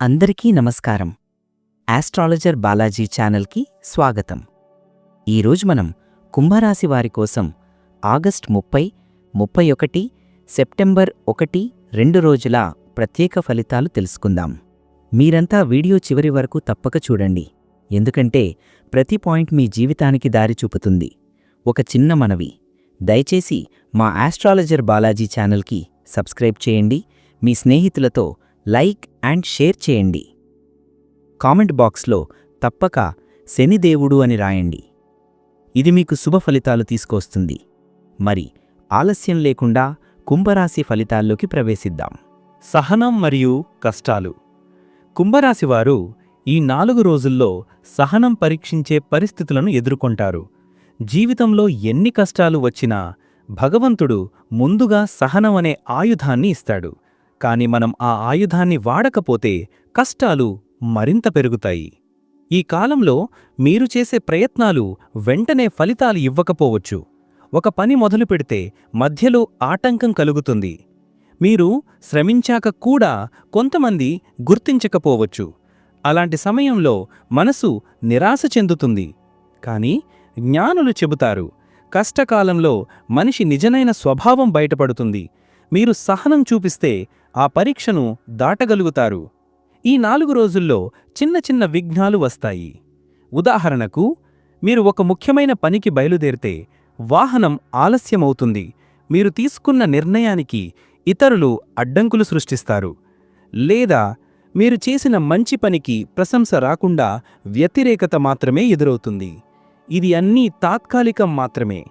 అందరికీ నమస్కారం. ఆస్ట్రాలజర్ బాలాజీ ఛానల్కి స్వాగతం. ఈరోజు మనం కుంభరాశి వారి కోసం ఆగస్ట్ ముప్పై ముప్పై ఒకటి సెప్టెంబర్ ఒకటి రెండు రోజుల ప్రత్యేక ఫలితాలు తెలుసుకుందాం. మీరంతా వీడియో చివరి వరకు తప్పక చూడండి. ఎందుకంటే ప్రతి పాయింట్ మీ జీవితానికి దారి చూపుతుంది. ఒక చిన్న మనవి. దయచేసి మా ఆస్ట్రాలజర్ బాలాజీ ఛానల్కి సబ్స్క్రైబ్ చేయండి. మీ స్నేహితులతో లైక్ అండ్ షేర్ చేయండి. కామెంట్ బాక్స్లో తప్పక శనిదేవుడు అని రాయండి. ఇది మీకు శుభ ఫలితాలు తీసుకొస్తుంది. మరి ఆలస్యం లేకుండా కుంభరాశి ఫలితాల్లోకి ప్రవేశిద్దాం. సహనం మరియు కష్టాలు. కుంభరాశివారు ఈ నాలుగు రోజుల్లో సహనం పరీక్షించే పరిస్థితులను ఎదుర్కొంటారు. జీవితంలో ఎన్ని కష్టాలు వచ్చినా భగవంతుడు ముందుగా సహనం అనే ఆయుధాన్ని ఇస్తాడు. కాని మనం ఆ ఆయుధాన్ని వాడకపోతే కష్టాలు మరింత పెరుగుతాయి. ఈ కాలంలో మీరు చేసే ప్రయత్నాలు వెంటనే ఫలితాలు ఇవ్వకపోవచ్చు. ఒక పని మొదలు పెడితే మధ్యలో ఆటంకం కలుగుతుంది. మీరు శ్రమించాక కూడా కొంతమంది గుర్తించకపోవచ్చు. అలాంటి సమయంలో మనసు నిరాశ చెందుతుంది. కాని జ్ఞానులు చెబుతారు కష్టకాలంలో మనిషి నిజమైన స్వభావం బయటపడుతుంది. మీరు సహనం చూపిస్తే ఆ పరీక్షను దాటగలుగుతారు. ఈ నాలుగు రోజుల్లో చిన్న చిన్న విఘ్నాలు వస్తాయి. ఉదాహరణకు మీరు ఒక ముఖ్యమైన పనికి బయలుదేరితే వాహనం ఆలస్యమవుతుంది. మీరు తీసుకున్న నిర్ణయానికి ఇతరులు అడ్డంకులు సృష్టిస్తారు. లేదా మీరు చేసిన మంచి పనికి ప్రశంస రాకుండా వ్యతిరేకత మాత్రమే ఎదురవుతుంది. ఇది అన్నీ తాత్కాలికం మాత్రమే.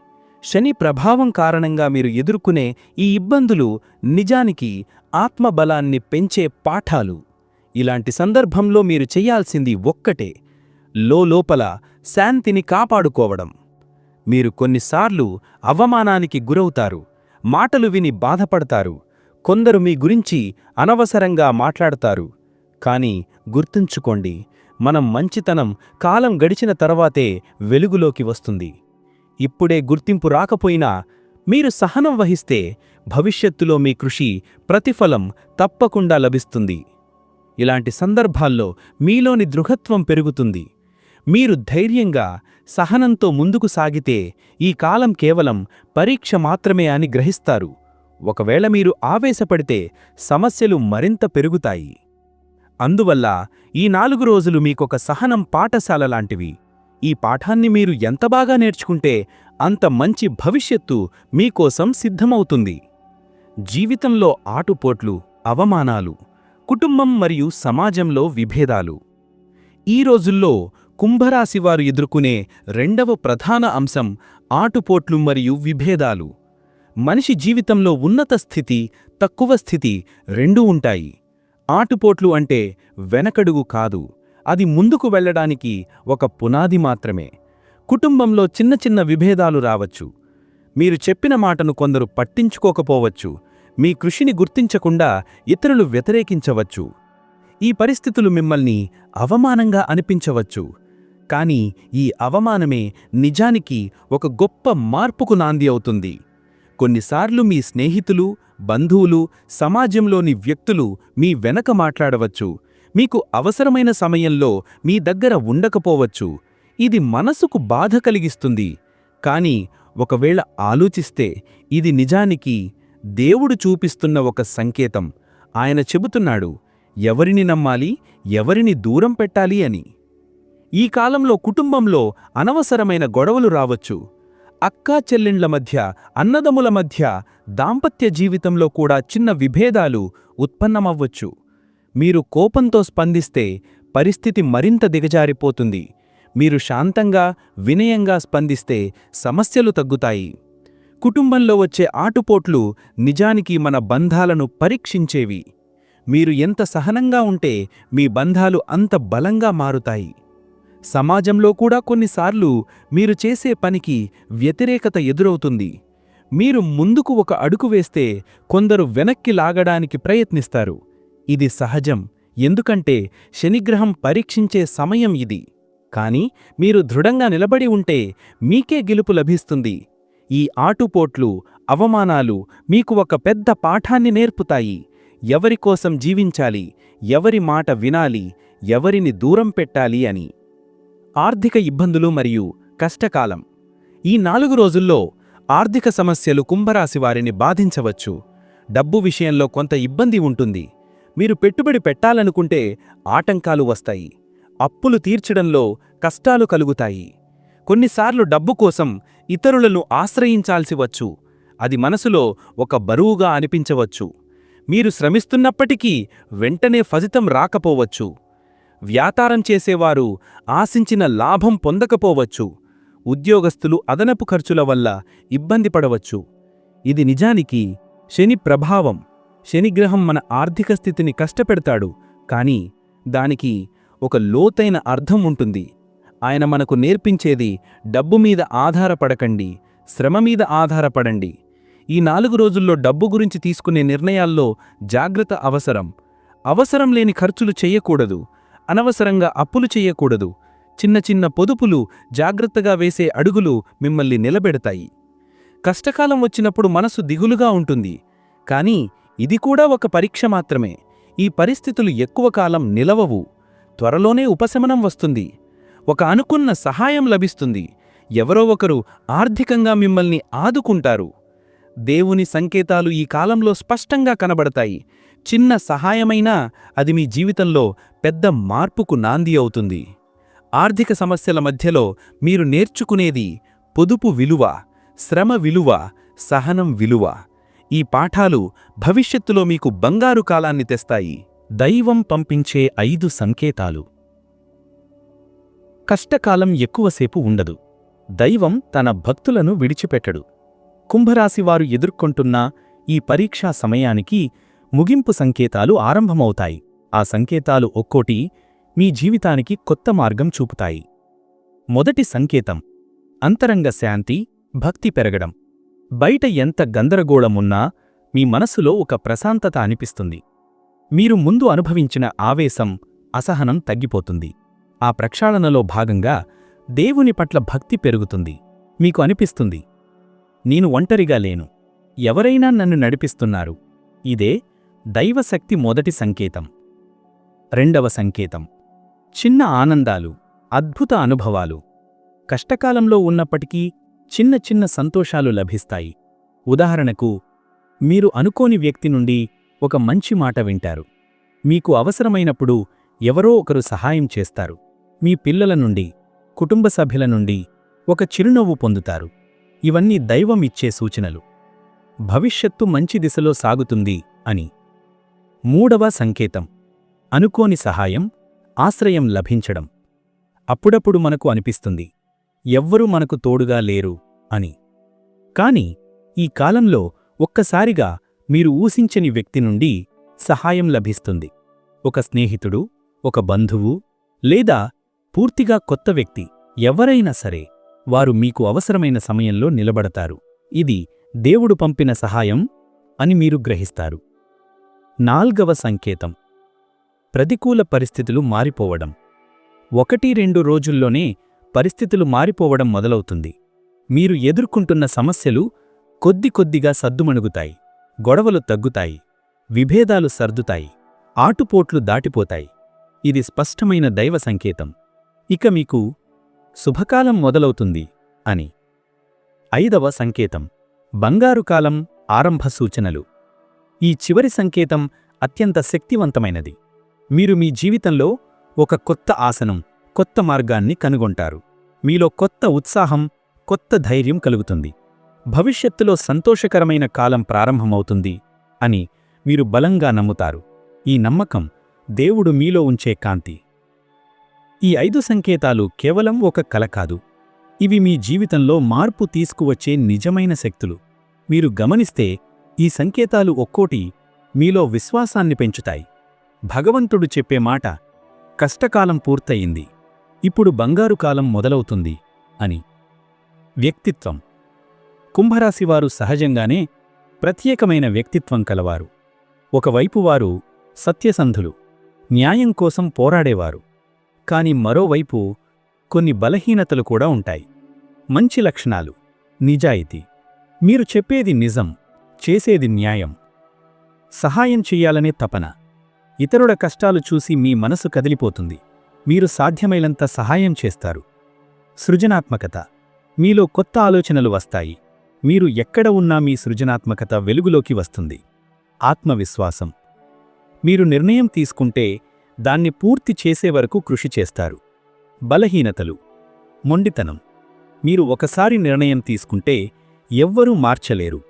శని ప్రభావం కారణంగా మీరు ఎదుర్కొనే ఈ ఇబ్బందులు నిజానికి ఆత్మబలాన్ని పెంచే పాఠాలు. ఇలాంటి సందర్భంలో మీరు చెయ్యాల్సింది ఒక్కటే లోపల శాంతిని కాపాడుకోవడం. మీరు కొన్నిసార్లు అవమానానికి గురవుతారు మాటలు విని బాధపడతారు కొందరు మీ గురించి అనవసరంగా మాట్లాడతారు. కాని గుర్తుంచుకోండి మనం మంచితనం కాలం గడిచిన తర్వాతే వెలుగులోకి వస్తుంది. ఇప్పుడే గుర్తింపు రాకపోయినా మీరు సహనం వహిస్తే భవిష్యత్తులో మీ కృషి ప్రతిఫలం తప్పకుండా లభిస్తుంది. ఇలాంటి సందర్భాల్లో మీలోని దృఢత్వం పెరుగుతుంది. మీరు ధైర్యంగా సహనంతో ముందుకు సాగితే ఈ కాలం కేవలం పరీక్ష మాత్రమే అని గ్రహిస్తారు. ఒకవేళ మీరు ఆవేశపడితే సమస్యలు మరింత పెరుగుతాయి. అందువల్ల ఈ నాలుగు రోజులు మీకొక సహనం పాఠశాల లాంటివి. ఈ పాఠాన్ని మీరు ఎంత బాగా నేర్చుకుంటే అంత మంచి భవిష్యత్తు మీకోసం సిద్ధమవుతుంది. జీవితంలో ఆటుపోట్లు అవమానాలు కుటుంబం మరియు సమాజంలో విభేదాలు. ఈ రోజుల్లో కుంభరాశివారు ఎదుర్కొనే రెండవ ప్రధాన అంశం ఆటుపోట్లు మరియు విభేదాలు. మనిషి జీవితంలో ఉన్నత స్థితి తక్కువ స్థితి రెండూ ఉంటాయి. ఆటుపోట్లు అంటే వెనకడుగు కాదు. అది ముందుకు వెళ్ళడానికి ఒక పునాది మాత్రమే. కుటుంబంలో చిన్న చిన్న విభేదాలు రావచ్చు. మీరు చెప్పిన మాటను కొందరు పట్టించుకోకపోవచ్చు. మీ కృషిని గుర్తించకుండా ఇతరులు వ్యతిరేకించవచ్చు. ఈ పరిస్థితులు మిమ్మల్ని అవమానంగా అనిపించవచ్చు. కాని ఈ అవమానమే నిజానికి ఒక గొప్ప మార్పుకు నాంది అవుతుంది. కొన్నిసార్లు మీ స్నేహితులు బంధువులు సమాజంలోని వ్యక్తులు మీ వెనక మాట్లాడవచ్చు. మీకు అవసరమైన సమయంలో మీ దగ్గర ఉండకపోవచ్చు. ఇది మనసుకు బాధ కలిగిస్తుంది. కాని ఒకవేళ ఆలోచిస్తే ఇది నిజానికి దేవుడు చూపిస్తున్న ఒక సంకేతం. ఆయన చెబుతున్నాడు ఎవరిని నమ్మాలి? ఎవరిని దూరం పెట్టాలి? అని. ఈ కాలంలో కుటుంబంలో అనవసరమైన గొడవలు రావచ్చు. అక్కా చెల్లెండ్ల మధ్య అన్నదముల మధ్య దాంపత్య జీవితంలో కూడా చిన్న విభేదాలు ఉత్పన్నమవ్వచ్చు. మీరు కోపంతో స్పందిస్తే పరిస్థితి మరింత దిగజారిపోతుంది. మీరు శాంతంగా వినయంగా స్పందిస్తే సమస్యలు తగ్గుతాయి. కుటుంబంలో వచ్చే ఆటుపోట్లు నిజానికి మన బంధాలను పరీక్షించేవి. మీరు ఎంత సహనంగా ఉంటే మీ బంధాలు అంత బలంగా మారుతాయి. సమాజంలో కూడా కొన్నిసార్లు మీరు చేసే పనికి వ్యతిరేకత ఎదురవుతుంది. మీరు ముందుకు ఒక అడుగు వేస్తే కొందరు వెనక్కి లాగడానికి ప్రయత్నిస్తారు. ఇది సహజం. ఎందుకంటే శనిగ్రహం పరీక్షించే సమయం ఇది. కాని మీరు దృఢంగా నిలబడి ఉంటే మీకే గెలుపు లభిస్తుంది. ఈ ఆటుపోట్లు అవమానాలు మీకు ఒక పెద్ద పాఠాన్ని నేర్పుతాయి. ఎవరి కోసం జీవించాలి ఎవరి మాట వినాలి ఎవరిని దూరం పెట్టాలి అని. ఆర్థిక ఇబ్బందులు మరియు కష్టకాలం. ఈ నాలుగు రోజుల్లో ఆర్థిక సమస్యలు కుంభరాశి వారిని బాధించవచ్చు. డబ్బు విషయంలో కొంత ఇబ్బంది ఉంటుంది. మీరు పెట్టుబడి పెట్టాలనుకుంటే ఆటంకాలు వస్తాయి. అప్పులు తీర్చడంలో కష్టాలు కలుగుతాయి. కొన్నిసార్లు డబ్బు కోసం ఇతరులను ఆశ్రయించాల్సి వచ్చు. అది మనసులో ఒక బరువుగా అనిపించవచ్చు. మీరు శ్రమిస్తున్నప్పటికీ వెంటనే ఫలితం రాకపోవచ్చు. వ్యాపారం చేసేవారు ఆశించిన లాభం పొందకపోవచ్చు. ఉద్యోగస్తులు అదనపు ఖర్చుల వల్ల ఇబ్బంది పడవచ్చు. ఇది నిజానికి శని ప్రభావం. శనిగ్రహం మన ఆర్థిక స్థితిని కష్టపెడతాడు కాని దానికి ఒక లోతైన అర్థం ఉంటుంది. ఆయన మనకు నేర్పించేది డబ్బు మీద ఆధారపడకండి శ్రమ మీద ఆధారపడండి. ఈ నాలుగు రోజుల్లో డబ్బు గురించి తీసుకునే నిర్ణయాల్లో జాగ్రత్త అవసరం. అవసరం లేని ఖర్చులు చెయ్యకూడదు అనవసరంగా అప్పులు చెయ్యకూడదు చిన్న చిన్న పొదుపులు జాగ్రత్తగా వేసే అడుగులు మిమ్మల్ని నిలబెడతాయి. కష్టకాలం వచ్చినప్పుడు మనసు దిగులుగా ఉంటుంది కానీ ఇది కూడా ఒక పరీక్ష మాత్రమే. ఈ పరిస్థితులు ఎక్కువ కాలం నిలవవు. త్వరలోనే ఉపశమనం వస్తుంది. ఒక అనుకున్న సహాయం లభిస్తుంది. ఎవరో ఒకరు ఆర్థికంగా మిమ్మల్ని ఆదుకుంటారు. దేవుని సంకేతాలు ఈ కాలంలో స్పష్టంగా కనబడతాయి. చిన్న సహాయమైనా అది మీ జీవితంలో పెద్ద మార్పుకు నాంది అవుతుంది. ఆర్థిక సమస్యల మధ్యలో మీరు నేర్చుకునేది పొదుపు విలువ శ్రమ విలువ సహనం విలువ. ఈ పాఠాలు భవిష్యత్తులో మీకు బంగారు కాలాన్ని తెస్తాయి. దైవం పంపించే ఐదు సంకేతాలు. కష్టకాలం ఎక్కువసేపు ఉండదు. దైవం తన భక్తులను విడిచిపెట్టడు. కుంభరాశివారు ఎదుర్కొంటున్న ఈ పరీక్షా సమయానికి ముగింపు సంకేతాలు ఆరంభమవుతాయి. ఆ సంకేతాలు ఒక్కోటి మీ జీవితానికి కొత్త మార్గం చూపుతాయి. మొదటి సంకేతం. అంతరంగ శాంతి భక్తి పెరగడం. బయట ఎంత గందరగోళమున్నా మీ మనసులో ఒక ప్రశాంతత అనిపిస్తుంది. మీరు ముందు అనుభవించిన ఆవేశం అసహనం తగ్గిపోతుంది. ఆ ప్రక్షాళనలో భాగంగా దేవుని పట్ల భక్తి పెరుగుతుంది. మీకు అనిపిస్తుంది నేను ఒంటరిగా లేను. ఎవరైనా నన్ను నడిపిస్తున్నారు. ఇదే దైవశక్తి మొదటి సంకేతం. రెండవ సంకేతం. చిన్న ఆనందాలు అద్భుత అనుభవాలు. కష్టకాలంలో ఉన్నప్పటికీ చిన్న చిన్న సంతోషాలు లభిస్తాయి. ఉదాహరణకు మీరు అనుకోని వ్యక్తి నుండి ఒక మంచి మాట వింటారు. మీకు అవసరమైనప్పుడు ఎవరో ఒకరు సహాయం చేస్తారు. మీ పిల్లల నుండి కుటుంబ సభ్యుల నుండి ఒక చిరునవ్వు పొందుతారు. ఇవన్నీ దైవం ఇచ్చే సూచనలు. భవిష్యత్తు మంచి దిశలో సాగుతుంది అని. మూడవ సంకేతం. అనుకోని సహాయం ఆశ్రయం లభించడం. అప్పుడప్పుడు మనకు అనిపిస్తుంది. ఎవ్వరూ మనకు తోడుగా లేరు అని. కాని ఈ కాలంలో ఒక్కసారిగా మీరు ఊసించని వ్యక్తి నుండి సహాయం లభిస్తుంది. ఒక స్నేహితుడు ఒక బంధువు లేదా పూర్తిగా కొత్త వ్యక్తి ఎవరైనా సరే వారు మీకు అవసరమైన సమయంలో నిలబడతారు. ఇది దేవుడు పంపిన సహాయం అని మీరు గ్రహిస్తారు. నాల్గవ సంకేతం. ప్రతికూల పరిస్థితులు మారిపోవడం. ఒకటి రెండు రోజుల్లోనే పరిస్థితులు మారిపోవడం మొదలవుతుంది. మీరు ఎదుర్కొంటున్న సమస్యలు కొద్ది కొద్దిగా సద్దుమణుగుతాయి గొడవలు తగ్గుతాయి విభేదాలు సర్దుతాయి ఆటుపోట్లు దాటిపోతాయి. ఇది స్పష్టమైన దైవ సంకేతం. ఇక మీకు శుభకాలం మొదలవుతుంది అని. ఐదవ సంకేతం. బంగారు కాలం ఆరంభ సూచనలు. ఈ చివరి సంకేతం అత్యంత శక్తివంతమైనది. మీరు మీ జీవితంలో ఒక కొత్త ఆసనం కొత్త మార్గాన్ని కనుగొంటారు. మీలో కొత్త ఉత్సాహం కొత్త ధైర్యం కలుగుతుంది. భవిష్యత్తులో సంతోషకరమైన కాలం ప్రారంభమవుతుంది అని మీరు బలంగా నమ్ముతారు. ఈ నమ్మకం దేవుడు మీలో ఉంచే కాంతి. ఈ ఐదు సంకేతాలు కేవలం ఒక కల కాదు. ఇవి మీ జీవితంలో మార్పు తీసుకువచ్చే నిజమైన శక్తులు. మీరు గమనిస్తే ఈ సంకేతాలు ఒక్కోటి మీలో విశ్వాసాన్ని పెంచుతాయి. భగవంతుడు చెప్పే మాట కష్టకాలం పూర్తయింది. ఇప్పుడు బంగారు కాలం మొదలవుతుంది అని. వ్యక్తిత్వం. కుంభరాశివారు సహజంగానే ప్రత్యేకమైన వ్యక్తిత్వం కలవారు. ఒకవైపు వారు సత్యసంధులు న్యాయం కోసం పోరాడేవారు. కాని మరోవైపు కొన్ని బలహీనతలు కూడా ఉంటాయి. మంచి లక్షణాలు. నిజాయితీ. మీరు చెప్పేది నిజం చేసేది న్యాయం. సహాయం చెయ్యాలనే తపన. ఇతరుల కష్టాలు చూసి మీ మనసు కదిలిపోతుంది. మీరు సాధ్యమైనంత సహాయం చేస్తారు. సృజనాత్మకత. మీలో కొత్త ఆలోచనలు వస్తాయి. మీరు ఎక్కడ ఉన్నా మీ సృజనాత్మకత వెలుగులోకి వస్తుంది. ఆత్మవిశ్వాసం. మీరు నిర్ణయం తీసుకుంటే దాన్ని పూర్తి చేసే వరకు కృషి చేస్తారు. బలహీనతలు. మొండితనం. మీరు ఒకసారి నిర్ణయం తీసుకుంటే ఎవ్వరూ మార్చలేరు.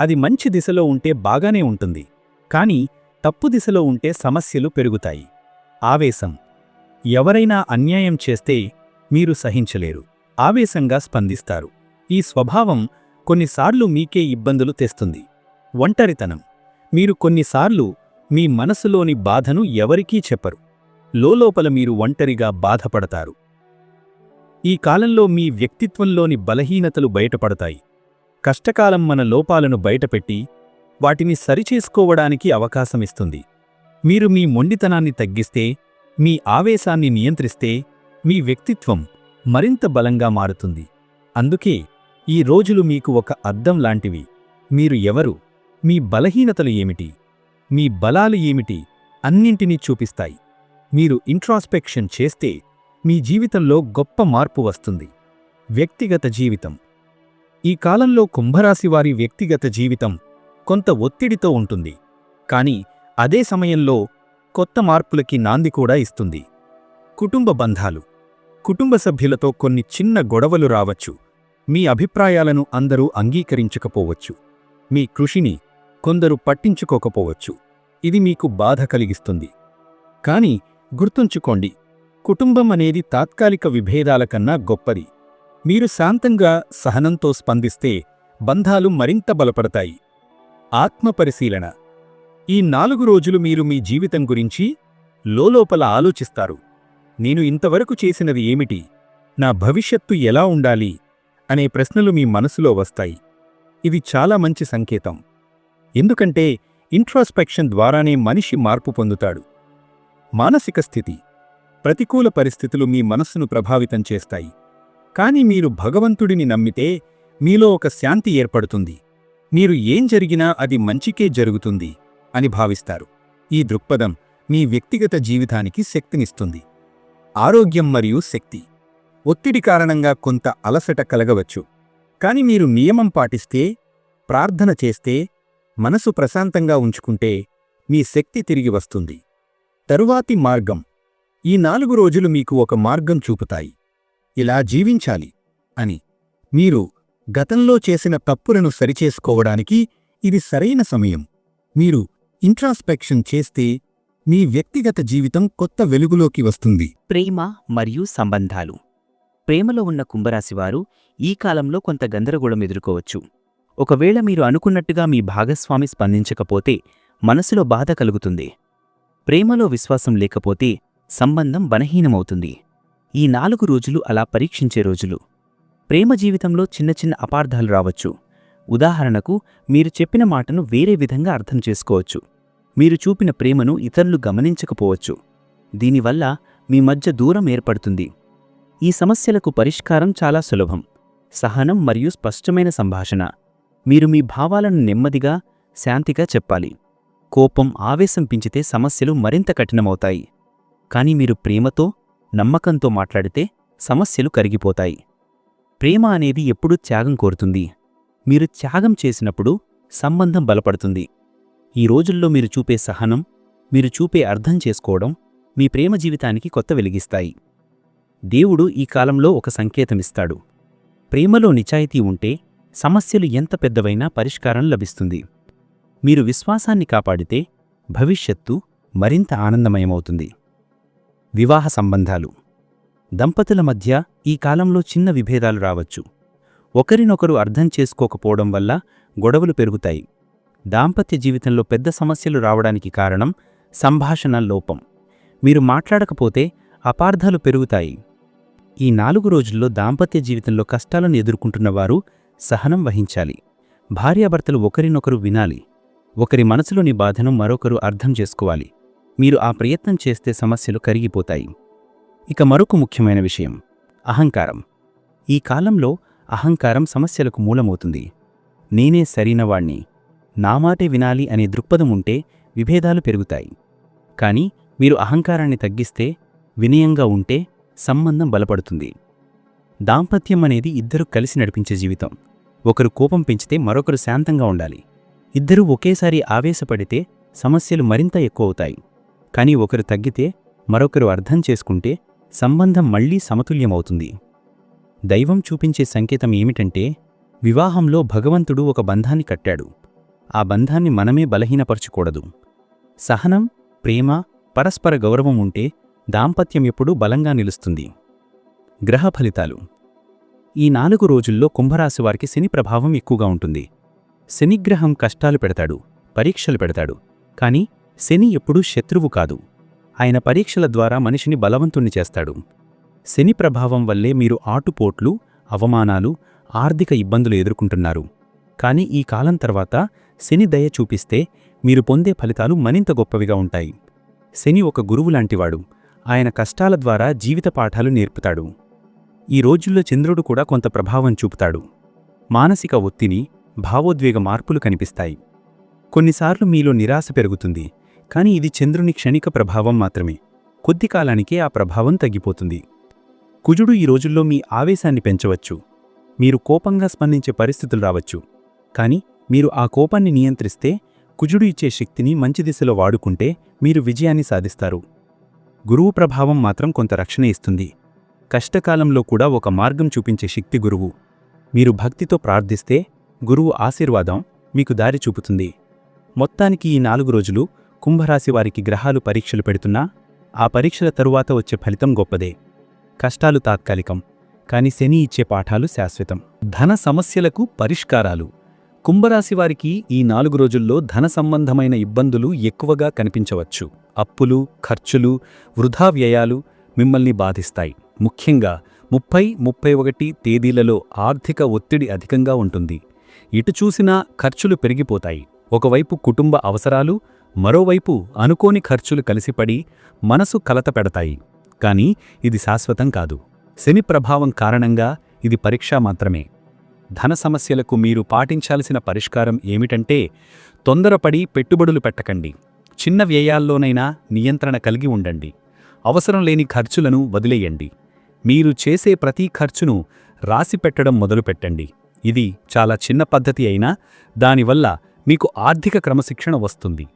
అది మంచి దిశలో ఉంటే బాగానే ఉంటుంది. కానీ తప్పు దిశలో ఉంటే సమస్యలు పెరుగుతాయి. ఆవేశం. ఎవరైనా అన్యాయం చేస్తే మీరు సహించలేరు. ఆవేశంగా స్పందిస్తారు. ఈ స్వభావం కొన్నిసార్లు మీకే ఇబ్బందులు తెస్తుంది. ఒంటరితనం. మీరు కొన్నిసార్లు మీ మనసులోని బాధను ఎవరికీ చెప్పరు. లోలోపల మీరు ఒంటరిగా బాధపడతారు. ఈ కాలంలో మీ వ్యక్తిత్వంలోని బలహీనతలు బయటపడతాయి. కష్టకాలం మన లోపాలను బయటపెట్టి వాటిని సరిచేసుకోవడానికి అవకాశమిస్తుంది మీరు మీ మొండితనాన్ని తగ్గిస్తే మీ ఆవేశాన్ని నియంత్రిస్తే మీ వ్యక్తిత్వం మరింత బలంగా మారుతుంది. అందుకే ఈ రోజులు మీకు ఒక అద్దం లాంటివి. మీరు ఎవరు? మీ బలహీనతలు ఏమిటి? మీ బలాలు ఏమిటి? అన్నింటినీ చూపిస్తాయి. మీరు ఇంట్రాస్పెక్షన్ చేస్తే మీ జీవితంలో గొప్ప మార్పు వస్తుంది. వ్యక్తిగత జీవితం. ఈ కాలంలో కుంభరాశివారి వ్యక్తిగత జీవితం కొంత ఒత్తిడితో ఉంటుంది. కాని అదే సమయంలో కొత్త మార్పులకి నాంది కూడా ఇస్తుంది. కుటుంబ బంధాలు. కుటుంబ సభ్యులతో కొన్ని చిన్న గొడవలు రావచ్చు. మీ అభిప్రాయాలను అందరూ అంగీకరించకపోవచ్చు. మీ కృషిని కొందరు పట్టించుకోకపోవచ్చు. ఇది మీకు బాధ కలిగిస్తుంది. కాని గుర్తుంచుకోండి కుటుంబం అనేది తాత్కాలిక విభేదాల కన్నా గొప్పది. మీరు శాంతంగా సహనంతో స్పందిస్తే బంధాలు మరింత బలపడతాయి. ఆత్మపరిశీలన ఈ నాలుగు రోజులు మీరు మీ జీవితం గురించి లోలోపల ఆలోచిస్తారు. నేను ఇంతవరకు చేసినది ఏమిటి? నా భవిష్యత్తు ఎలా ఉండాలి? అనే ప్రశ్నలు మీ మనసులో వస్తాయి. ఇది చాలా మంచి సంకేతం. ఎందుకంటే ఇంట్రాస్పెక్షన్ ద్వారానే మనిషి మార్పు పొందుతాడు. మానసిక స్థితి. ప్రతికూల పరిస్థితులు మీ మనస్సును ప్రభావితం చేస్తాయి. కాని మీరు భగవంతుడిని నమ్మితే మీలో ఒక శాంతి ఏర్పడుతుంది. మీరు ఏం జరిగినా అది మంచికే జరుగుతుంది. అని భావిస్తారు. ఈ దృక్పథం మీ వ్యక్తిగత జీవితానికి శక్తినిస్తుంది. ఆరోగ్యం మరియు శక్తి. ఒత్తిడి కారణంగా కొంత అలసట కలగవచ్చు. కాని మీరు నియమం పాటిస్తే ప్రార్థన చేస్తే మనసు ప్రశాంతంగా ఉంచుకుంటే మీ శక్తి తిరిగి వస్తుంది. తరువాతి మార్గం. ఈ నాలుగు రోజులు మీకు ఒక మార్గం చూపుతాయి. ఇలా జీవించాలి అని. మీరు గతంలో చేసిన తప్పులను సరిచేసుకోవడానికి ఇది సరైన సమయం. మీరు ఇంట్రాస్పెక్షన్ చేస్తే మీ వ్యక్తిగత జీవితం కొత్త వెలుగులోకి వస్తుంది. ప్రేమ మరియు సంబంధాలు. ప్రేమలో ఉన్న కుంభరాశివారు ఈ కాలంలో కొంత గందరగోళం ఎదుర్కోవచ్చు. ఒకవేళ మీరు అనుకున్నట్టుగా మీ భాగస్వామి స్పందించకపోతే మనసులో బాధ కలుగుతుంది. ప్రేమలో విశ్వాసం లేకపోతే సంబంధం బలహీనమవుతుంది. ఈ నాలుగు రోజులు అలా పరీక్షించే రోజులు. ప్రేమ జీవితంలో చిన్న చిన్న అపార్థాలు రావచ్చు. ఉదాహరణకు మీరు చెప్పిన మాటను వేరే విధంగా అర్థం చేసుకోవచ్చు. మీరు చూపిన ప్రేమను ఇతరులు గమనించకపోవచ్చు. దీనివల్ల మీ మధ్య దూరం ఏర్పడుతుంది. ఈ సమస్యలకు పరిష్కారం చాలా సులభం. సహనం మరియు స్పష్టమైన సంభాషణ. మీరు మీ భావాలను నెమ్మదిగా శాంతిగా చెప్పాలి. కోపం ఆవేశం పెంచితే సమస్యలు మరింత కఠినమవుతాయి. కాని మీరు ప్రేమతో నమ్మకంతో మాట్లాడితే సమస్యలు కరిగిపోతాయి. ప్రేమ అనేది ఎప్పుడూ త్యాగం కోరుతుంది. మీరు త్యాగం చేసినప్పుడు సంబంధం బలపడుతుంది. ఈ రోజుల్లో మీరు చూపే సహనం మీరు చూపే అర్థం చేసుకోవడం మీ ప్రేమ జీవితానికి కొత్త వెలిగిస్తాయి. దేవుడు ఈ కాలంలో ఒక సంకేతమిస్తాడు. ప్రేమలో నిజాయితీ ఉంటే సమస్యలు ఎంత పెద్దవైనా పరిష్కారం లభిస్తుంది. మీరు విశ్వాసాన్ని కాపాడితే భవిష్యత్తు మరింత ఆనందమయమవుతుంది. వివాహ సంబంధాలు. దంపతుల మధ్య ఈ కాలంలో చిన్న విభేదాలు రావచ్చు. ఒకరినొకరు అర్థం చేసుకోకపోవడం వల్ల గొడవలు పెరుగుతాయి. దాంపత్య జీవితంలో పెద్ద సమస్యలు రావడానికి కారణం సంభాషణ లోపం. మీరు మాట్లాడకపోతే అపార్థాలు పెరుగుతాయి. ఈ నాలుగు రోజుల్లో దాంపత్య జీవితంలో కష్టాలను ఎదుర్కొంటున్నవారు సహనం వహించాలి. భార్యాభర్తలు ఒకరినొకరు వినాలి. ఒకరి మనసులోని బాధను మరొకరు అర్థం చేసుకోవాలి. మీరు ఆ ప్రయత్నం చేస్తే సమస్యలు కరిగిపోతాయి. ఇక మరొక ముఖ్యమైన విషయం అహంకారం. ఈ కాలంలో అహంకారం సమస్యలకు మూలమవుతుంది. నేనే సరైనవాణ్ణి. నా మాటే వినాలి అనే దృక్పథం ఉంటే విభేదాలు పెరుగుతాయి. కానీ మీరు అహంకారాన్ని తగ్గిస్తే వినయంగా ఉంటే సంబంధం బలపడుతుంది. దాంపత్యం అనేది ఇద్దరు కలిసి నడిపించే జీవితం. ఒకరు కోపం పెంచితే మరొకరు శాంతంగా ఉండాలి. ఇద్దరూ ఒకేసారి ఆవేశపడితే సమస్యలు మరింత ఎక్కువవుతాయి. కానీ ఒకరు తగ్గితే మరొకరు అర్థం చేసుకుంటే సంబంధం మళ్ళీ సమతుల్యమవుతుంది. దైవం చూపించే సంకేతం ఏమిటంటే వివాహంలో భగవంతుడు ఒక బంధాన్ని కట్టాడు. ఆ బంధాన్ని మనమే బలహీనపరచుకూడదు. సహనం ప్రేమ పరస్పర గౌరవం ఉంటే దాంపత్యం ఎప్పుడూ బలంగా నిలుస్తుంది. గ్రహ ఫలితాలు. ఈ నాలుగు రోజుల్లో కుంభరాశివారికి శని ప్రభావం ఎక్కువగా ఉంటుంది. శనిగ్రహం కష్టాలు పెడతాడు పరీక్షలు పెడతాడు. కాని శని ఎప్పుడూ శత్రువు కాదు. ఆయన పరీక్షల ద్వారా మనిషిని బలవంతుణ్ణి చేస్తాడు. శని ప్రభావం వల్లే మీరు ఆటుపోట్లు అవమానాలు ఆర్థిక ఇబ్బందులు ఎదుర్కొంటున్నారు. కాని ఈ కాలం తర్వాత శని దయ చూపిస్తే మీరు పొందే ఫలితాలు మరింత గొప్పవిగా ఉంటాయి. శని ఒక గురువు లాంటివాడు. ఆయన కష్టాల ద్వారా జీవిత పాఠాలు నేర్పుతాడు. ఈ రోజుల్లో చంద్రుడు కూడా కొంత ప్రభావం చూపుతాడు. మానసిక ఒత్తిడి భావోద్వేగ మార్పులు కనిపిస్తాయి. కొన్నిసార్లు మీలో నిరాశ పెరుగుతుంది. కాని ఇది చంద్రుని క్షణిక ప్రభావం మాత్రమే. కొద్ది కాలానికే ఆ ప్రభావం తగ్గిపోతుంది. కుజుడు ఈ రోజుల్లో మీ ఆవేశాన్ని పెంచవచ్చు. మీరు కోపంగా స్పందించే పరిస్థితులు రావచ్చు. కాని మీరు ఆ కోపాన్ని నియంత్రిస్తే కుజుడు ఇచ్చే శక్తిని మంచి దిశలో వాడుకుంటే మీరు విజయాన్ని సాధిస్తారు. గురువు ప్రభావం మాత్రం కొంత రక్షణ ఇస్తుంది. కష్టకాలంలో కూడా ఒక మార్గం చూపించే శక్తి గురువు. మీరు భక్తితో ప్రార్థిస్తే గురువు ఆశీర్వాదం మీకు దారి చూపుతుంది. మొత్తానికి ఈ నాలుగు రోజులు కుంభరాశి వారికి గ్రహాలు పరీక్షలు పెడుతున్నా ఆ పరీక్షల తరువాత వచ్చే ఫలితం గొప్పదే. కష్టాలు తాత్కాలికం కాని శని ఇచ్చే పాఠాలు శాశ్వతం. ధన సమస్యలకు పరిష్కారాలు. కుంభరాశి వారికి ఈ నాలుగు రోజుల్లో ధన సంబంధమైన ఇబ్బందులు ఎక్కువగా కనిపించవచ్చు. అప్పులు ఖర్చులు వృధా వ్యయాలు మిమ్మల్ని బాధిస్తాయి. ముఖ్యంగా ముప్పై ముప్పై ఒకటి తేదీలలో ఆర్థిక ఒత్తిడి అధికంగా ఉంటుంది. ఇటు చూసినా ఖర్చులు పెరిగిపోతాయి. ఒకవైపు కుటుంబ అవసరాలు మరోవైపు అనుకోని ఖర్చులు కలిసిపడి మనసు కలత పెడతాయి. కానీ ఇది శాశ్వతం కాదు. శని ప్రభావం కారణంగా ఇది పరీక్ష మాత్రమే. ధన సమస్యలకు మీరు పాటించాల్సిన పరిష్కారం ఏమిటంటే తొందరపడి పెట్టుబడులు పెట్టకండి. చిన్న వ్యయాల్లోనైనా నియంత్రణ కలిగి ఉండండి. అవసరం లేని ఖర్చులను వదిలేయండి. మీరు చేసే ప్రతి ఖర్చును రాసిపెట్టడం మొదలుపెట్టండి. ఇది చాలా చిన్న పద్ధతి అయినా దానివల్ల మీకు ఆర్థిక క్రమశిక్షణ వస్తుంది.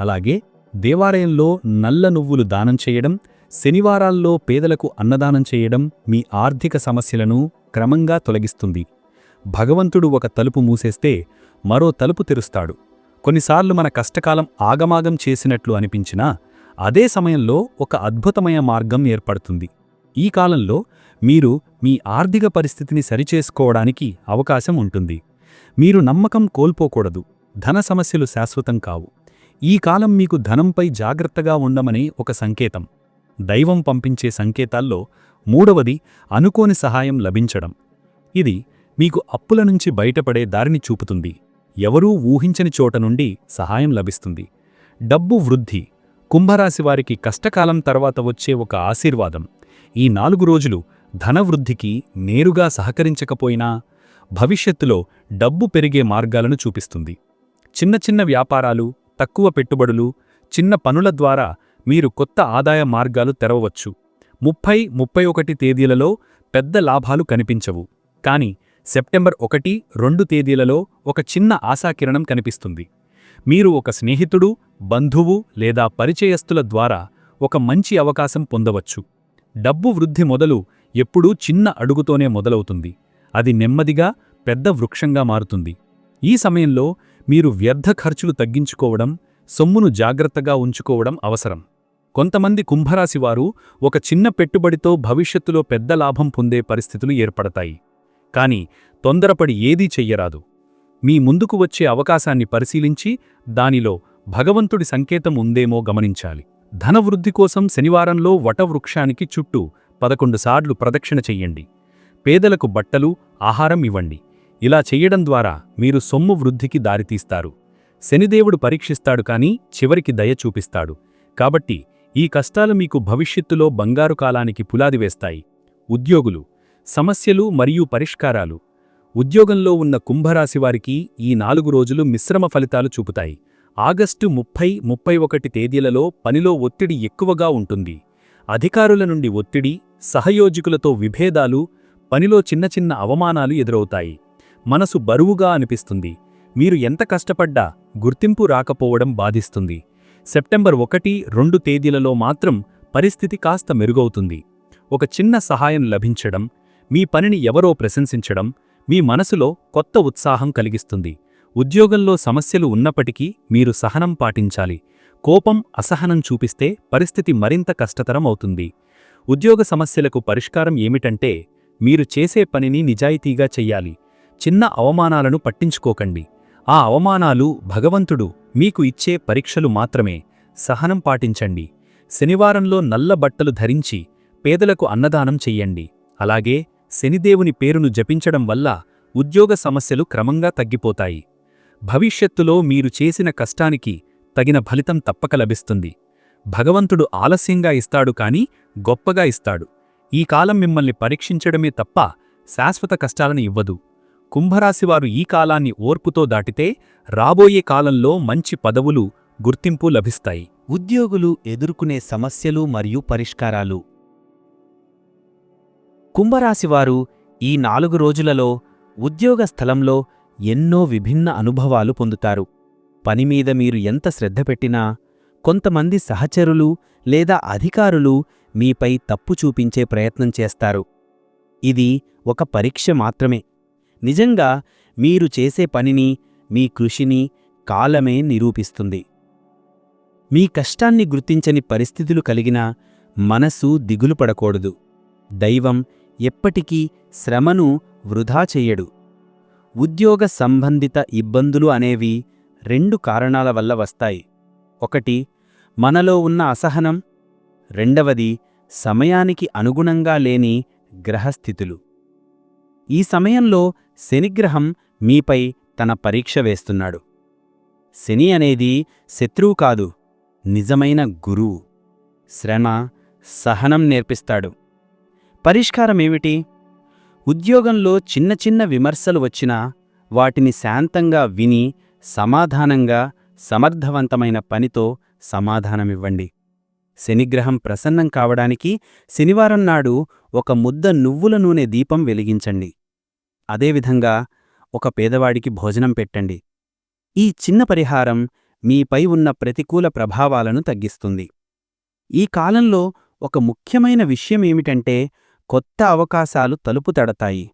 అలాగే దేవాలయంలో నల్ల నువ్వులు దానం చేయడం శనివారాల్లో పేదలకు అన్నదానం చేయడం మీ ఆర్థిక సమస్యలను క్రమంగా తొలగిస్తుంది. భగవంతుడు ఒక తలుపు మూసేస్తే మరో తలుపు తెరుస్తాడు. కొన్నిసార్లు మన కష్టకాలం ఆగమాగం చేసినట్లు అనిపించినా అదే సమయంలో ఒక అద్భుతమైన మార్గం ఏర్పడుతుంది. ఈ కాలంలో మీరు మీ ఆర్థిక పరిస్థితిని సరిచేసుకోవడానికి అవకాశం ఉంటుంది. మీరు నమ్మకం కోల్పోకూడదు. ధన సమస్యలు శాశ్వతం కావు. ఈ కాలం మీకు ధనంపై జాగ్రత్తగా ఉండమని ఒక సంకేతం. దైవం పంపించే సంకేతాల్లో మూడవది అనుకోని సహాయం లభించడం. ఇది మీకు అప్పుల నుంచి బయటపడే దారిని చూపుతుంది. ఎవరూ ఊహించని చోట నుండి సహాయం లభిస్తుంది. డబ్బు వృద్ధి కుంభరాశివారికి కష్టకాలం తర్వాత వచ్చే ఒక ఆశీర్వాదం. ఈ నాలుగు రోజులు ధనవృద్ధికి నేరుగా సహకరించకపోయినా భవిష్యత్తులో డబ్బు పెరిగే మార్గాలను చూపిస్తుంది. చిన్న చిన్న వ్యాపారాలు తక్కువ పెట్టుబడులు చిన్న పనుల ద్వారా మీరు కొత్త ఆదాయ మార్గాలు తెరవవచ్చు. ముప్పై ముప్పై ఒకటి తేదీలలో పెద్ద లాభాలు కనిపించవు. కాని సెప్టెంబర్ ఒకటి రెండు తేదీలలో ఒక చిన్న ఆశాకిరణం కనిపిస్తుంది. మీరు ఒక స్నేహితుడు బంధువు లేదా పరిచయస్తుల ద్వారా ఒక మంచి అవకాశం పొందవచ్చు. డబ్బు వృద్ధి మొదలు ఎప్పుడూ చిన్న అడుగుతోనే మొదలవుతుంది. అది నెమ్మదిగా పెద్ద వృక్షంగా మారుతుంది. ఈ సమయంలో మీరు వ్యర్థ ఖర్చులు తగ్గించుకోవడం సొమ్మును జాగ్రత్తగా ఉంచుకోవడం అవసరం. కొంతమంది కుంభరాశివారు ఒక చిన్న పెట్టుబడితో భవిష్యత్తులో పెద్ద లాభం పొందే పరిస్థితులు ఏర్పడతాయి. కాని తొందరపడి ఏదీ చెయ్యరాదు. మీ ముందుకు వచ్చే అవకాశాన్ని పరిశీలించి దానిలో భగవంతుడి సంకేతం ఉందేమో గమనించాలి. ధనవృద్ధి కోసం శనివారంలో వటవృక్షానికి చుట్టూ పదకొండు సార్లు ప్రదక్షిణ చెయ్యండి. పేదలకు బట్టలు ఆహారం ఇవ్వండి. ఇలా చెయ్యడం ద్వారా మీరు సొమ్ము వృద్ధికి దారితీస్తారు. శనిదేవుడు పరీక్షిస్తాడు కాని చివరికి దయ చూపిస్తాడు. కాబట్టి ఈ కష్టాలు మీకు భవిష్యత్తులో బంగారు కాలానికి పులాది వేస్తాయి. ఉద్యోగులు సమస్యలు మరియు పరిష్కారాలు. ఉద్యోగంలో ఉన్న కుంభరాశివారికి ఈ నాలుగు రోజులు మిశ్రమ ఫలితాలు చూపుతాయి. ఆగస్టు ముప్పై ముప్పై ఒకటి తేదీలలో పనిలో ఒత్తిడి ఎక్కువగా ఉంటుంది. అధికారుల నుండి ఒత్తిడి సహయోజకులతో విభేదాలు పనిలో చిన్న చిన్న అవమానాలు ఎదురవుతాయి. మనసు బరువుగా అనిపిస్తుంది. మీరు ఎంత కష్టపడ్డా గుర్తింపు రాకపోవడం బాధిస్తుంది. సెప్టెంబర్ ఒకటి రెండు తేదీలలో మాత్రం పరిస్థితి కాస్త మెరుగవుతుంది. ఒక చిన్న సహాయం లభించడం మీ పనిని ఎవరో ప్రశంసించడం మీ మనసులో కొత్త ఉత్సాహం కలిగిస్తుంది. ఉద్యోగంలో సమస్యలు ఉన్నప్పటికీ మీరు సహనం పాటించాలి. కోపం అసహనం చూపిస్తే పరిస్థితి మరింత కష్టతరం అవుతుంది. ఉద్యోగ సమస్యలకు పరిష్కారం ఏమిటంటే మీరు చేసే పనిని నిజాయితీగా చెయ్యాలి. చిన్న అవమానాలను పట్టించుకోకండి. ఆ అవమానాలు భగవంతుడు మీకు ఇచ్చే పరీక్షలు మాత్రమే. సహనం పాటించండి. శనివారంలో నల్ల బట్టలు ధరించి పేదలకు అన్నదానం చెయ్యండి. అలాగే శనిదేవుని పేరును జపించడం వల్ల ఉద్యోగ సమస్యలు క్రమంగా తగ్గిపోతాయి. భవిష్యత్తులో మీరు చేసిన కష్టానికి తగిన ఫలితం తప్పక లభిస్తుంది. భగవంతుడు ఆలస్యంగా ఇస్తాడు కాని గొప్పగా ఇస్తాడు. ఈ కాలం మిమ్మల్ని పరీక్షించడమే తప్ప శాశ్వత కష్టాలను ఇవ్వదు. కుంభరాశివారు ఈ కాలాన్ని ఓర్పుతో దాటితే రాబోయే కాలంలో మంచి పదవులు గుర్తింపు లభిస్తాయి. ఉద్యోగులు ఎదుర్కొనే సమస్యలు మరియు పరిష్కారాలు. కుంభరాశివారు ఈ నాలుగు రోజులలో ఉద్యోగ స్థలంలో ఎన్నో విభిన్న అనుభవాలు పొందుతారు. పనిమీద మీరు ఎంత శ్రద్ధ పెట్టినా కొంతమంది సహచరులు లేదా అధికారులు మీపై తప్పు చూపించే ప్రయత్నం చేస్తారు. ఇది ఒక పరీక్ష మాత్రమే. నిజంగా మీరు చేసే పనిని మీ కృషిని కాలమే నిరూపిస్తుంది. మీ కష్టాన్ని గుర్తించని పరిస్థితులు కలిగినా మనసు దిగులు పడకూడదు. దైవం ఎప్పటికీ శ్రమను వృధా చెయ్యడు ఉద్యోగ సంబంధిత ఇబ్బందులు అనేవి రెండు కారణాల వల్ల వస్తాయి. ఒకటి మనలో ఉన్న అసహనం. రెండవది సమయానికి అనుగుణంగా లేని గ్రహస్థితులు. ఈ సమయంలో శనిగ్రహం మీపై తన పరీక్ష వేస్తున్నాడు. శని అనేది శత్రువు కాదు నిజమైన గురువు. శ్రమ సహనం నేర్పిస్తాడు. పరిష్కారమేమిటి? ఉద్యోగంలో చిన్న చిన్న విమర్శలు వచ్చినా వాటిని శాంతంగా విని సమాధానంగా సమర్థవంతమైన పనితో సమాధానమివ్వండి. శనిగ్రహం ప్రసన్నం కావడానికి శనివారం నాడు ఒక ముద్ద నువ్వుల నూనె దీపం వెలిగించండి. అదేవిధంగా ఒక పేదవాడికి భోజనం పెట్టండి. ఈ చిన్న పరిహారం మీపై ఉన్న ప్రతికూల ప్రభావాలను తగ్గిస్తుంది. ఈ కాలంలో ఒక ముఖ్యమైన విషయమేమిటంటే కొత్త అవకాశాలు తలుపు తడతాయి.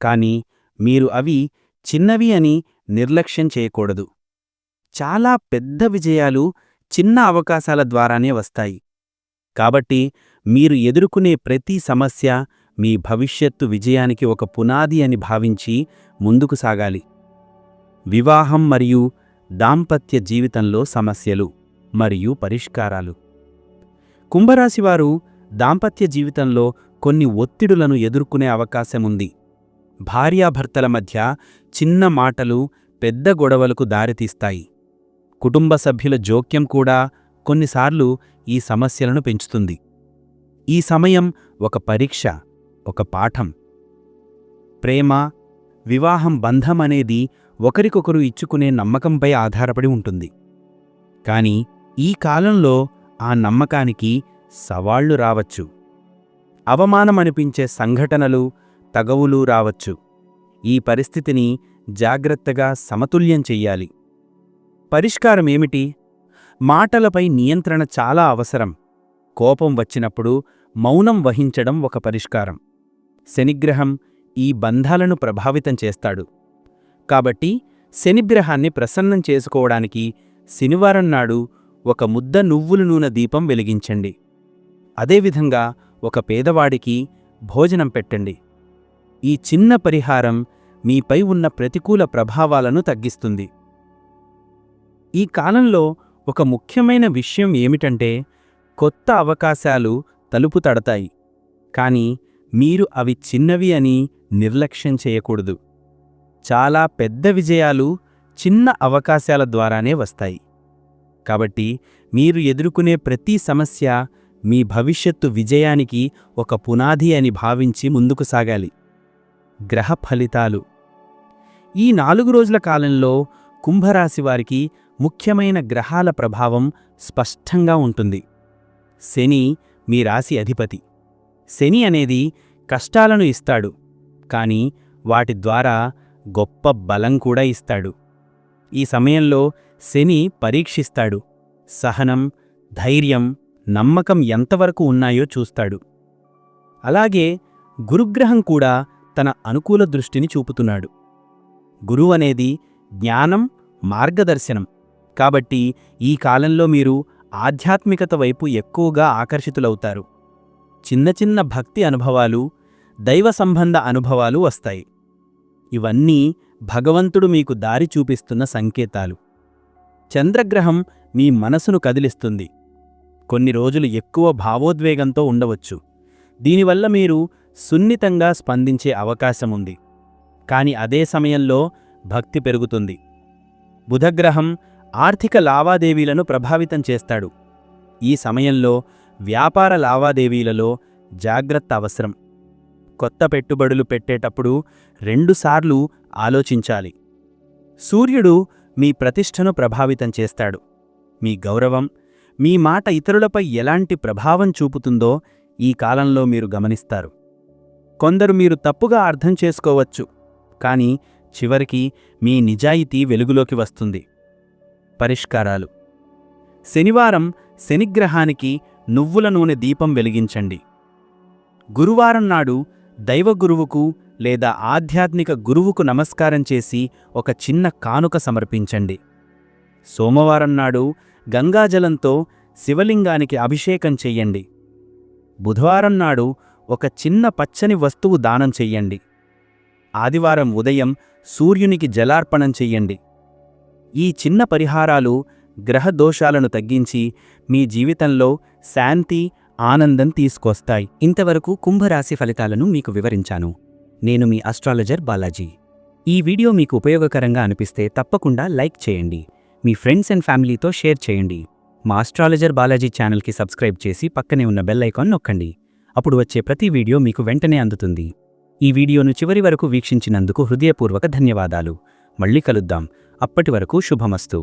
కాని మీరు అవి చిన్నవి అని నిర్లక్ష్యం చేయకూడదు. చాలా పెద్ద విజయాలు చిన్న అవకాశాల ద్వారానే వస్తాయి. కాబట్టి మీరు ఎదుర్కొనే ప్రతి సమస్య మీ భవిష్యత్తు విజయానికి ఒక పునాది అని భావించి ముందుకు సాగాలి. వివాహం మరియు దాంపత్య జీవితంలో సమస్యలు మరియు పరిష్కారాలు. కుంభరాశివారు దాంపత్య జీవితంలో కొన్ని ఒత్తిడులను ఎదుర్కొనే అవకాశముంది భార్యాభర్తల మధ్య చిన్న మాటలు పెద్ద గొడవలకు దారితీస్తాయి. కుటుంబ సభ్యుల జోక్యం కూడా కొన్నిసార్లు ఈ సమస్యలను పెంచుతుంది. ఈ సమయం ఒక పరీక్ష. ఒక పాఠం. ప్రేమ వివాహం బంధం అనేది ఒకరికొకరు ఇచ్చుకునే నమ్మకంపై ఆధారపడి ఉంటుంది. కాని ఈ కాలంలో ఆ నమ్మకానికి సవాళ్ళు రావచ్చు. అవమానమనిపించే సంఘటనలు తగవులు రావచ్చు. ఈ పరిస్థితిని జాగ్రత్తగా సమతుల్యం చెయ్యాలి. పరిష్కారమేమిటి? మాటలపై నియంత్రణ చాలా అవసరం. కోపం వచ్చినప్పుడు మౌనం వహించడం ఒక పరిష్కారం. శనిగ్రహం ఈ బంధాలను ప్రభావితం చేస్తాడు. కాబట్టి శనిగ్రహాన్ని ప్రసన్నం చేసుకోవడానికి శనివారం నాడు ఒక ముద్ద నువ్వుల నూనె దీపం వెలిగించండి. అదేవిధంగా ఒక పేదవాడికి భోజనం పెట్టండి. ఈ చిన్న పరిహారం మీపై ఉన్న ప్రతికూల ప్రభావాలను తగ్గిస్తుంది. ఈ కాలంలో ఒక ముఖ్యమైన విషయం ఏమిటంటే కొత్త అవకాశాలు తలుపు తడతాయి. కాని మీరు అవి చిన్నవి అని నిర్లక్ష్యం చేయకూడదు. చాలా పెద్ద విజయాలు చిన్న అవకాశాల ద్వారానే వస్తాయి. కాబట్టి మీరు ఎదుర్కొనే ప్రతి సమస్య మీ భవిష్యత్తు విజయానికి ఒక పునాది అని భావించి ముందుకు సాగాలి. గ్రహ ఫలితాలు. ఈ నాలుగు రోజుల కాలంలో కుంభరాశి వారికి ముఖ్యమైన గ్రహాల ప్రభావం స్పష్టంగా ఉంటుంది. శని మీ రాశి అధిపతి. శని అనేది కష్టాలను ఇస్తాడు కాని వాటి ద్వారా గొప్ప బలం కూడా ఇస్తాడు. ఈ సమయంలో శని పరీక్షిస్తాడు. సహనం ధైర్యం నమ్మకం ఎంతవరకు ఉన్నాయో చూస్తాడు. అలాగే గురుగ్రహం కూడా తన అనుకూల దృష్టిని చూపుతున్నాడు. గురువు అనేది జ్ఞానం మార్గదర్శనం. కాబట్టి ఈ కాలంలో మీరు ఆధ్యాత్మికత వైపు ఎక్కువగా ఆకర్షితులవుతారు. చిన్న చిన్న భక్తి అనుభవాలు దైవ సంబంధ అనుభవాలు వస్తాయి. ఇవన్నీ భగవంతుడు మీకు దారి చూపిస్తున్న సంకేతాలు. చంద్రగ్రహం మీ మనసును కదిలిస్తుంది. కొన్ని రోజులు ఎక్కువ భావోద్వేగంతో ఉండవచ్చు. దీనివల్ల మీరు సున్నితంగా స్పందించే అవకాశముంది. కాని అదే సమయంలో భక్తి పెరుగుతుంది. బుధగ్రహం ఆర్థిక లావాదేవీలను ప్రభావితం చేస్తాడు. ఈ సమయంలో వ్యాపార లావాదేవీలలో జాగ్రత్త అవసరం. కొత్త పెట్టుబడులు పెట్టేటప్పుడు రెండుసార్లు ఆలోచించాలి. సూర్యుడు మీ ప్రతిష్టను ప్రభావితం చేస్తాడు. మీ గౌరవం మీ మాట ఇతరులపై ఎలాంటి ప్రభావం చూపుతుందో ఈ కాలంలో మీరు గమనిస్తారు. కొందరు మీరు తప్పుగా అర్థం చేసుకోవచ్చు కానీ చివరికి మీ నిజాయితీ వెలుగులోకి వస్తుంది. పరిష్కారాలు. శనివారం శనిగ్రహానికి నువ్వుల నూనె దీపం వెలిగించండి. గురువారం నాడు దైవగురువుకు లేదా ఆధ్యాత్మిక గురువుకు నమస్కారం చేసి ఒక చిన్న కానుక సమర్పించండి. సోమవారం నాడు గంగాజలంతో శివలింగానికి అభిషేకం చెయ్యండి బుధవారం నాడు ఒక చిన్న పచ్చని వస్తువు దానం చెయ్యండి ఆదివారం ఉదయం సూర్యునికి జలార్పణం చెయ్యండి ఈ చిన్న పరిహారాలు గ్రహ దోషాలను తగ్గించి మీ జీవితంలో శాంతి ఆనందం తీసుకొస్తాయి. ఇంతవరకు కుంభరాశి ఫలితాలను మీకు వివరించాను. నేను మీ అస్ట్రాలజర్ బాలాజీ. ఈ వీడియో మీకు ఉపయోగకరంగా అనిపిస్తే తప్పకుండా లైక్ చేయండి. మీ ఫ్రెండ్స్ అండ్ ఫ్యామిలీతో షేర్ చేయండి. మా అస్ట్రాలజర్ బాలాజీ ఛానల్కి సబ్స్క్రైబ్ చేసి పక్కనే ఉన్న బెల్ ఐకాన్ నొక్కండి. అప్పుడు వచ్చే ప్రతి వీడియో మీకు వెంటనే అందుతుంది. ఈ వీడియోను చివరి వరకు వీక్షించినందుకు హృదయపూర్వక ధన్యవాదాలు. మళ్ళీ కలుద్దాం. అప్పటి వరకు శుభమస్తు.